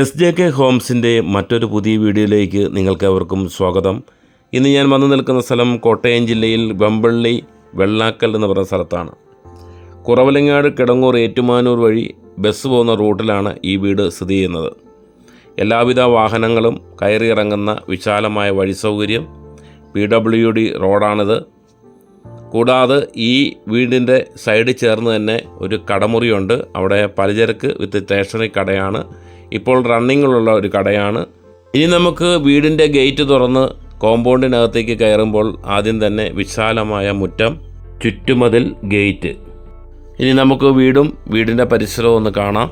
S J K ഹോംസിന്റെ മറ്റൊരു പുതിയ വീഡിയോയിലേക്ക് നിങ്ങൾക്കെവർക്കും സ്വാഗതം. ഇന്ന് ഞാൻ വന്നു നിൽക്കുന്ന സ്ഥലം കോട്ടയം ജില്ലയിൽ വെമ്പള്ളി വെള്ളാക്കൽ എന്ന് പറയുന്ന സ്ഥലത്താണ്. കുറവലങ്ങാട് കിടങ്ങൂർ ഏറ്റുമാനൂർ വഴി ബസ് പോകുന്ന റൂട്ടിലാണ് ഈ വീട് സ്ഥിതി ചെയ്യുന്നത്. എല്ലാവിധ വാഹനങ്ങളും കയറിയിറങ്ങുന്ന വിശാലമായ വഴി സൗകര്യം പി ഡബ്ല്യു ഡി റോഡാണിത്. കൂടാതെ ഈ വീടിന്റെ സൈഡിൽ ചേർന്ന് തന്നെ ഒരു കടമുറിയുണ്ട്. അവിടെ പലചരക്ക് വിത്ത് സ്റ്റേഷനറി കടയാണ് ഇപ്പോൾ റണ്ണിങ്ങിലുള്ള ഒരു കടയാണ്. ഇനി നമുക്ക് വീടിന്റെ ഗേറ്റ് തുറന്ന് കോമ്പൗണ്ടിനകത്തേക്ക് കയറുമ്പോൾ ആദ്യം തന്നെ വിശാലമായ മുറ്റം ചുറ്റുമതിൽ ഗേറ്റ് ഇനി നമുക്ക് വീടും വീടിന്റെ പരിസരവും ഒന്ന് കാണാം.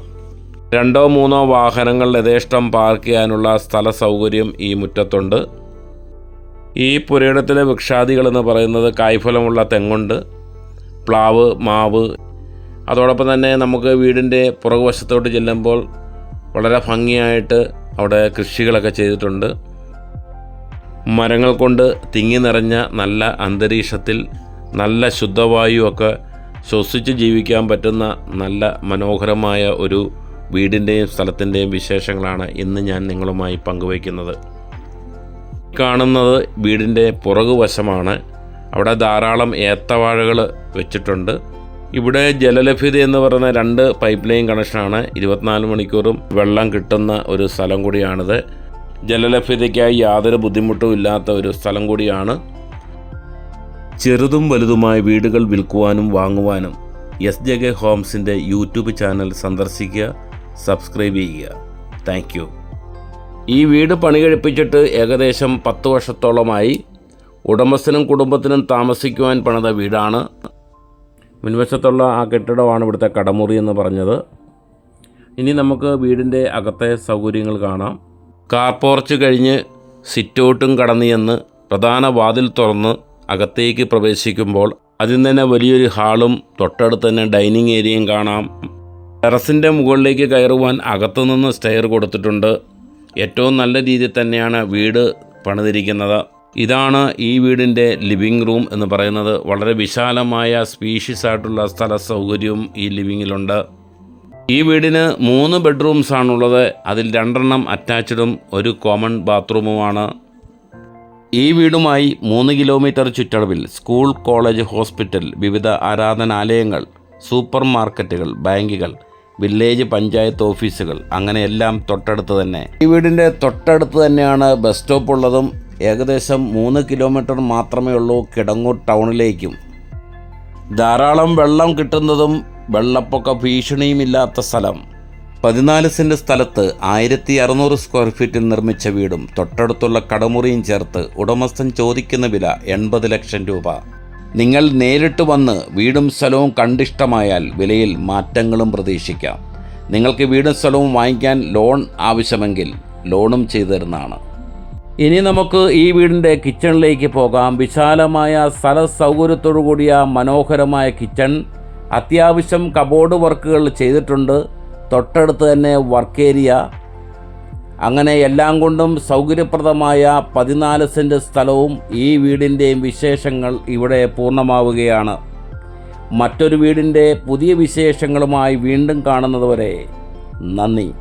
രണ്ടോ മൂന്നോ വാഹനങ്ങൾ യഥേഷ്ടം പാർക്ക് ചെയ്യാനുള്ള സ്ഥല സൗകര്യം ഈ മുറ്റത്തുണ്ട്. ഈ പുരയിടത്തിലെ വൃക്ഷാദികൾ എന്ന് പറയുന്നത് കായ്ഫലമുള്ള തെങ്ങുണ്ട്. പ്ലാവ് മാവ്. അതോടൊപ്പം തന്നെ നമുക്ക് വീടിന്റെ പുറകുവശത്തോട്ട് ചെല്ലുമ്പോൾ വളരെ ഭംഗിയായിട്ട് അവിടെ കൃഷികളൊക്കെ ചെയ്തിട്ടുണ്ട്. മരങ്ങൾ കൊണ്ട് തിങ്ങി നിറഞ്ഞ നല്ല അന്തരീക്ഷത്തിൽ നല്ല ശുദ്ധവായുവൊക്കെ ശ്വസിച്ച് ജീവിക്കാൻ പറ്റുന്ന നല്ല മനോഹരമായ ഒരു വീടിന്റെയും സ്ഥലത്തിന്റെയും വിശേഷങ്ങളാണ് ഇന്ന് ഞാൻ നിങ്ങളുമായി പങ്കുവയ്ക്കുന്നത്. കാണുന്നത് വീടിന്റെ പുറകുവശമാണ്. അവിടെ ധാരാളം ഏത്തവാഴകൾ വെച്ചിട്ടുണ്ട്. ഇവിടെ ജലലഭ്യത എന്ന് പറയുന്ന രണ്ട് പൈപ്പ് ലൈൻ കണക്ഷനാണ് ഇരുപത്തിനാല് മണിക്കൂറും വെള്ളം കിട്ടുന്ന ഒരു സ്ഥലം കൂടിയാണിത്. ജലലഭ്യതയ്ക്കായി യാതൊരു ബുദ്ധിമുട്ടും ഇല്ലാത്ത ഒരു സ്ഥലം കൂടിയാണ്. ചെറുതും വലുതുമായ വീടുകൾ വിൽക്കുവാനും വാങ്ങുവാനും എസ് ജെ കെ ഹോംസിന്റെ യൂട്യൂബ് ചാനൽ സന്ദർശിക്കുക സബ്സ്ക്രൈബ് ചെയ്യുക. താങ്ക് ഈ വീട് പണി കഴിപ്പിച്ചിട്ട് ഏകദേശം പത്ത് വർഷത്തോളമായി. ഉടമസ്ഥനും കുടുംബത്തിനും താമസിക്കുവാൻ പണിത വീടാണ്. മുൻവശത്തുള്ള ആ കെട്ടിടമാണ് ഇവിടുത്തെ കടമുറി എന്ന് പറഞ്ഞത്. ഇനി നമുക്ക് വീടിന്റെ അകത്തെ സൗകര്യങ്ങൾ കാണാം. കാർ പോർച്ച് കഴിഞ്ഞ് സിറ്റൗട്ടും കടന്നു ചെന്ന് പ്രധാന വാതിൽ തുറന്ന് അകത്തേക്ക് പ്രവേശിക്കുമ്പോൾ അതിൽ തന്നെ വലിയൊരു ഹാളും തൊട്ടടുത്ത് തന്നെ ഡൈനിങ് ഏരിയയും കാണാം. ടെറസിന്റെ മുകളിലേക്ക് കയറുവാൻ അകത്തുനിന്ന് സ്റ്റെയർ കൊടുത്തിട്ടുണ്ട്. ഏറ്റവും നല്ല രീതിയിൽ തന്നെയാണ് വീട് പണിതിരിക്കുന്നത്. ഇതാണ് ഈ വീടിന്റെ ലിവിങ് റൂം എന്ന് പറയുന്നത്. വളരെ വിശാലമായ സ്പീഷ്യസ് ആയിട്ടുള്ള സ്ഥല സൗകര്യവും ഈ ലിവിങ്ങിലുണ്ട്. ഈ വീടിന് മൂന്ന് ബെഡ്റൂംസ് ആണുള്ളത്. അതിൽ രണ്ടെണ്ണം അറ്റാച്ച്ഡും ഒരു കോമൺ ബാത്റൂമുമാണ്. ഈ വീടുമായി മൂന്ന് കിലോമീറ്റർ ചുറ്റളവിൽ സ്കൂൾ കോളേജ് ഹോസ്പിറ്റൽ വിവിധ ആരാധനാലയങ്ങൾ സൂപ്പർ മാർക്കറ്റുകൾ ബാങ്കുകൾ വില്ലേജ് പഞ്ചായത്ത് ഓഫീസുകൾ അങ്ങനെയെല്ലാം തൊട്ടടുത്ത് തന്നെ. ഈ വീടിന്റെ തൊട്ടടുത്ത് തന്നെയാണ് ബസ് സ്റ്റോപ്പ് ഉള്ളതും ഏകദേശം മൂന്ന് കിലോമീറ്റർ മാത്രമേ ഉള്ളൂ കിടങ്ങൂർ ടൗണിലേക്കും. ധാരാളം വെള്ളം കിട്ടുന്നതും വെള്ളപ്പൊക്ക ഭീഷണിയുമില്ലാത്ത സ്ഥലം. പതിനാല് സെന്റ് സ്ഥലത്ത് ആയിരത്തി അറുന്നൂറ് സ്ക്വയർ ഫീറ്റിൽ നിർമ്മിച്ച വീടും തൊട്ടടുത്തുള്ള കടമുറിയും ചേർത്ത് ഉടമസ്ഥൻ ചോദിക്കുന്ന വില എൺപത് ലക്ഷം രൂപ. നിങ്ങൾ നേരിട്ട് വന്ന് വീടും സ്ഥലവും കണ്ടിഷ്ടമായാൽ വിലയിൽ മാറ്റങ്ങളും പ്രതീക്ഷിക്കാം. നിങ്ങൾക്ക് വീടും സ്ഥലവും വാങ്ങിക്കാൻ ലോൺ ആവശ്യമെങ്കിൽ ലോണും ചെയ്തു തരുന്നതാണ്. ഇനി നമുക്ക് ഈ വീടിന്റെ കിച്ചണിലേക്ക് പോകാം. വിശാലമായ സ്ഥല സൗകര്യത്തോടു കൂടിയ മനോഹരമായ കിച്ചൺ. അത്യാവശ്യം കബോർഡ് വർക്കുകൾ ചെയ്തിട്ടുണ്ട്. തൊട്ടടുത്ത് തന്നെ വർക്ക് ഏരിയ. അങ്ങനെ എല്ലാം കൊണ്ടും സൗകര്യപ്രദമായ പതിനാല് സെന്റ് സ്ഥലവും ഈ വീടിന്റെയും വിശേഷങ്ങൾ ഇവിടെ പൂർണമാവുകയാണ്. മറ്റൊരു വീടിന്റെ പുതിയ വിശേഷങ്ങളുമായി വീണ്ടും കാണുന്നതുവരെ നന്ദി.